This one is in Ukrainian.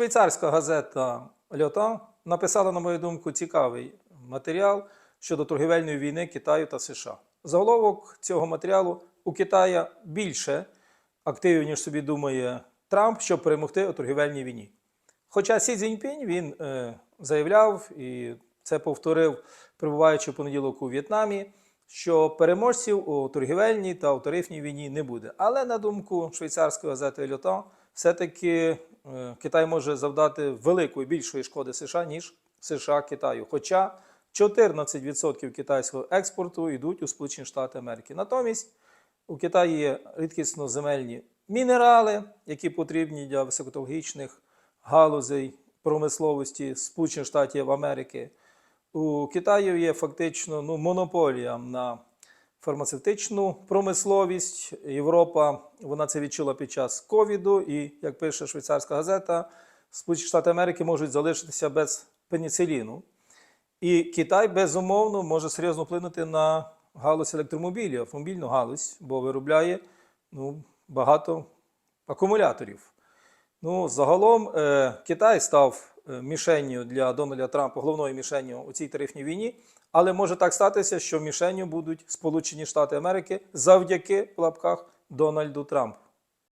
Швейцарська газета Льота написала, на мою думку, цікавий матеріал щодо торгівельної війни Китаю та США. Заголовок цього матеріалу у Китая більше активів, ніж собі думає Трамп, щоб перемогти у торгівельній війні. Хоча Сі Цзіньпінь він е, заявляв і це повторив, перебуваючи в понеділок у В'єтнамі, що переможців у торгівельній та у тарифній війні не буде. Але на думку швейцарської газети Льота, все-таки Китай може завдати великої більшої шкоди США, ніж США Китаю. Хоча 14% китайського експорту йдуть у Сполучені Штати Америки. Натомість у Китаї є рідкісно земельні мінерали, які потрібні для високотехнологічних галузей промисловості Сполучених Штатів Америки. У Китаю є фактично ну, монополія на фармацевтичну промисловість. Європа вона це відчула під час ковіду, і як пише швейцарська газета, Сполучені Штати Америки можуть залишитися без пеніциліну. І Китай, безумовно, може серйозно вплинути на галузь електромобілів, автомобільну галузь, бо виробляє ну, багато акумуляторів. Ну, загалом е, Китай став мішенню для Дональда Трампа, головною мішенню у цій тарифній війні. Але може так статися, що мішенню будуть Сполучені Штати Америки завдяки в лапках Дональду Трампу.